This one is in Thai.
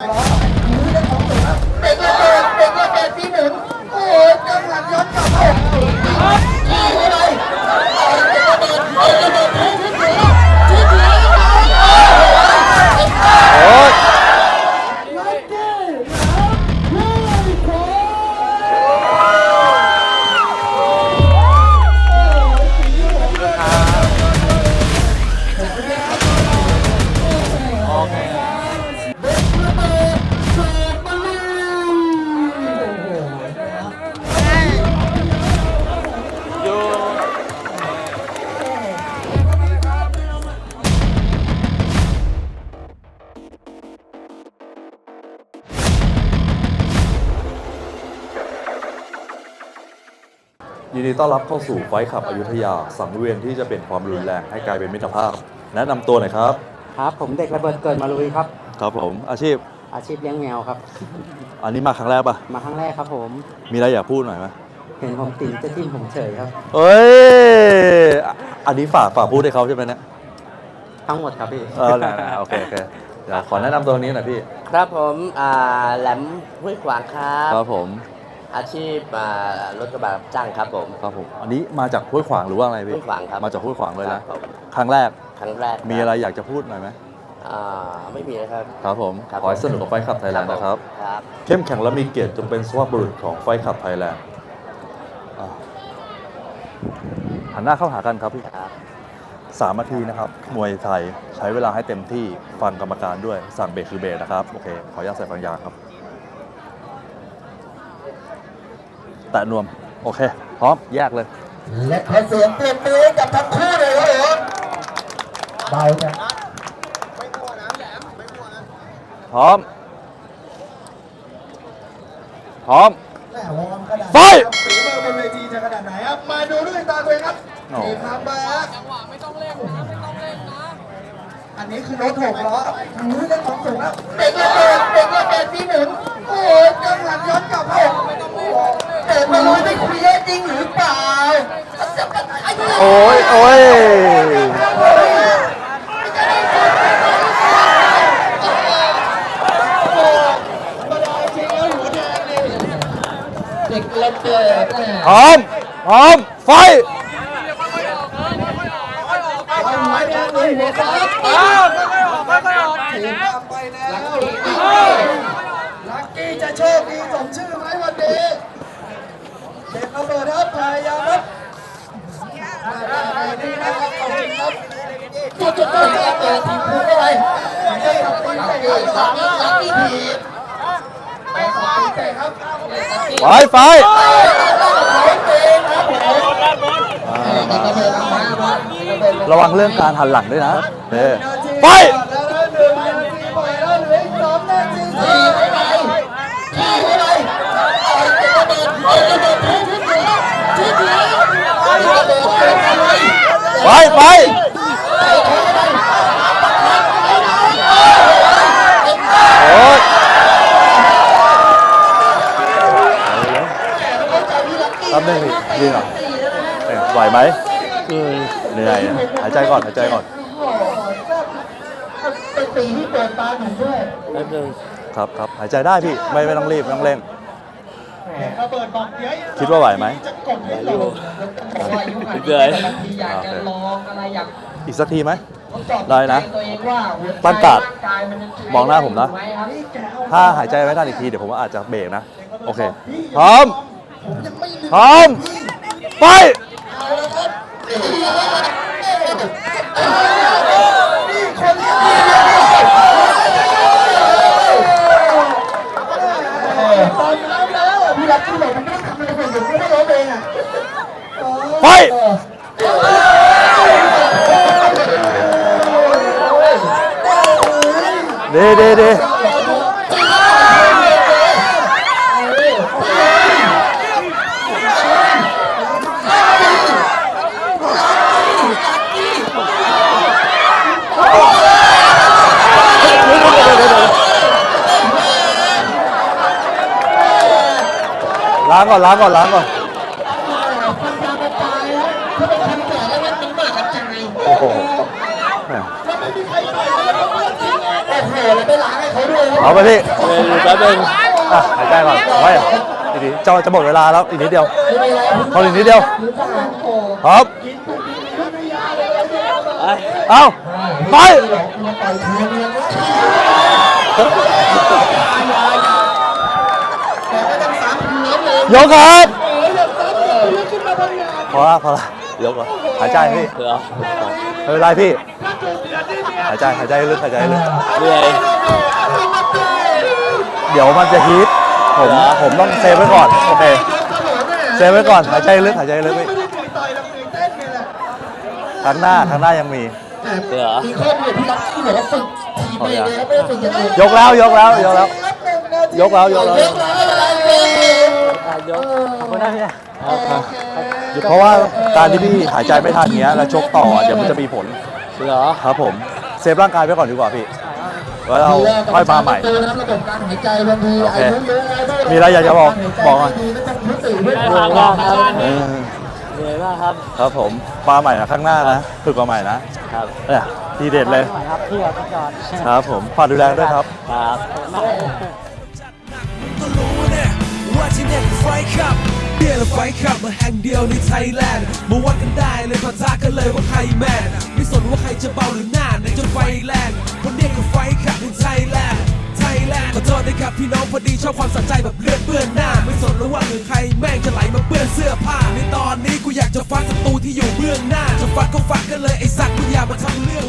เด็กระเบิดเด็กระเบิดปีหนึ่งโอ้ยจังหวัดย้อนกลับไป ยินดีต้อนรับเข้าสู่ไฟท์ขับอยุธยา สังเวียนที่จะเป็นความรุนแรงให้กลายเป็นมิตรภาพ แนะนำตัวหน่อยครับ ครับผมเด็กระเบิดเกิดมาลุยครับ ครับผมอาชีพอาชีพเลี้ยงแมวครับ อันนี้มาครั้งแรกปะมาครั้งแรกครับผม มีอะไรอยากพูดหน่อยไหมเห็นผมติ่มจะทิ่มผมเฉยครับ เอ้ยอะอันนี้ฝากฝากพูดให้เขาใช่ไหมเนี่ยทั้งหมดครับพี่เออนะนะโอเคโอเคเดี๋ยวขอแนะนำตัวนี้หน่อยพี่ ครับผมอ่าแหลมห้วยขวางครับ ครับผม อาชีพอ่ารถกระบะรับจ้างครับผม ครับผม อันนี้มาจากห้วยขวางหรือว่าอะไรพี่ห้วยขวางครับมาจากห้วยขวางเลยครันะบผม ครั้งแรก ครั้งแรกมีอะไรอยากจะพูดหน่อยไหมอ่าไม่มีนะครับ ครับผม ครับขอให้สนุกกับไฟขับไทยแลนด์นะครับ ครับ เข้มแข็งและมีเกียรติจงเป็นสวาบุรุษของไฟขับไทยแลนด์อะหันหน้าเข้าหากันครับพี่ครับ สามนาทีนะครับ มวยไทยใช้เวลาให้เต็มที่ฟังกรรมการด้วยสั่งเบรกคือเบรกนะครับ โอเค ขออนุญาตใส่ฟังยางครับ แตะนวม โอเค พร้อม แยกเลย และขอเสียงปรบมือให้กับทั้งคู่เลยครับผมเบาจังพร้อม พร้อม แม่วอร์มขนาดไฟ ฝีมือบนเวทีจะขนาดไหนครับ มาดูด้วยตาตัวเองครับโอ้นี่ครับมาจังหวะไม่ต้องเร่งนะ ไม่ต้องเร่งนะ อันนี้คือรถหกล้อมือเล่นของสูงครับเด็กระเบิดเด็กระเบิดที่หนึ่งโอ้ยจังหวัดย้อนกลับมาเด็ก งหรือเปล่าโอ้ยโอ้ยเด็กระเบิดแม่พร้อมพร้อมไฟเอาไม้แดงเลยหัวครับถึงนำไปแล้วลักกี้จะโชคดีสมชื่อไหมวันนี้ เปิดครับพยายามครับได้ดีนะครับขอบคุณครับจุดจุดจุดจะเปิดทีมคู่เข้าไปไม่ทำตีเตะครับลักกี้ทีไปสายเตะครับไฟไฟระวังเรื่องการหันหลังด้วยนะเน่ไฟ ไฟไฟโอ้ยแป๊บนึงพี่ยืนก่อเนี่ยไหวไหมเหนื่อยอะหายใจก่อนหายใจก่อนเป็นปีที่เปิดตาหนุ่มด้วยครับครับหายใจได้พี่ไม่ไม่ต้องรีบไม่ต้องเร่ง ระเบิดบอกเดี๋ยวคิดว่าไหวไหม จะกดให้ลงเหนื่อยอยากจะลองอะไรอยากอีกสักทีไหมทดสอบได้นะตัวเองว่าหัวใจตั้งการ์ดร่กายมันยังมองหน้าผมนะไหมครับนี่แกเอถ้าหายใจไม่ทันอีกทีเดี๋ยวผมอาจจะเบรกนะ โอเค พร้อมผมยังไม่ลืมพร้อม ไปเอาละครับนี่คนเดียวตอนน้ำแล้วพี่รักที่บอกมันไม่ต้องทำอะไรเลยไม่ได้ร้องเพลงอะ ไปเดเดเดล้างก่อนล้างก่อนล้างก่อน โอ้โห แหม่โอ้โหแล้วไปล้างให้เขาด้วยวเอาไปพี่เดี๋ยวแป๊บนึงอะหายใจก่อนไว้อีกนิดจะจะหมดเวลาแล้วอีกนิดเดียวไม่เป็นไรพออีกนิดเดียวหรือเปล่าโอ้ครับกินไปกินพัทยาเลยเนี่ยไอ้เอาไปมาต่อยแทนเนี่ยแต่ก็ต้องสามทีแล้วเลยยกครับโอ้ยแบบสามทีแล้วขึ้นมาทำงานพอละพอละยกเหรอหายใจพี่เหรอไม่เป็นไรพี่ หายใจหายใจลึกหายใจลึกเหนื่อย เดี๋ยวมันจะฮีทผมเหรอผมต้องเซฟไว้ก่อนโอเคเซฟไว้ก่อนหายใจลึกหายใจลึกไม่พี่ได้เหนื่อยต่อยหรอกเหนื่อยเต้นนี่แหละครั้งหน้าครั้งหน้ายังมีเหรอมีข้อมูลที่รักที่บอกว่าฝึกทีไปเลยครับไม่ได้ฝึกอย่างอื่นยกแล้วยกแล้วยกแล้วยกแล้วยกแล้วยกแล้วอะไรเลยยกขอบคุณนะพี่เพราะว่าการที่พี่หายใจไม่ทันเงี้ยแล้วชกต่อเดี๋ยวมันจะมีผล เหรอ ครับผม เซฟร่างกายไว้ก่อนดีกว่าพี่แล้วเราค่อยมาใหม่ตัวนะครับระบบการหายใจบางทีโอเคอายุเยอะแล้วมีอะไรอยากจะบอกบอกหน่อยบางทีก็ต้องรู้สึกด้วยเหนื่อยมากครับเออเหนื่อยมากครับ ครับผมมาใหม่นะข้างหน้านะฝึกมาใหม่นะครับเนี่ยทีเด็ดเลยครับพี่ครับพี่จอดครับผมฝากดูแลด้วยครับ ครับ ก็รู้เนี่ยว่าที่เนี่ยคือไฟขับ เดียวและไฟขับมาแห่งเดียวในไทยแลนด์มาวัดกันได้เลยปะทะกันเลยว่าใครแมนไม่สนว่าใครจะเบาหรือหน้าในจนไฟแรงคนเนี้ยคือไฟขับในไทยแลนด์ไทยแลนด์ขอโทษนะครับพี่น้องพอดีชอบความสนใจแบบเลือดเปื้อนหน้า ไม่สนแล้วว่าหรือใครแม่งจะไหลมาเปื้อนเสื้อผ้า ในตอนนี้กูอยากจะฟัดศัตรูที่อยู่เบื้องหน้า จะฟัดก็ฟัดกันเลยไอ้สัตว์มึงอย่ามาทำเรื่อง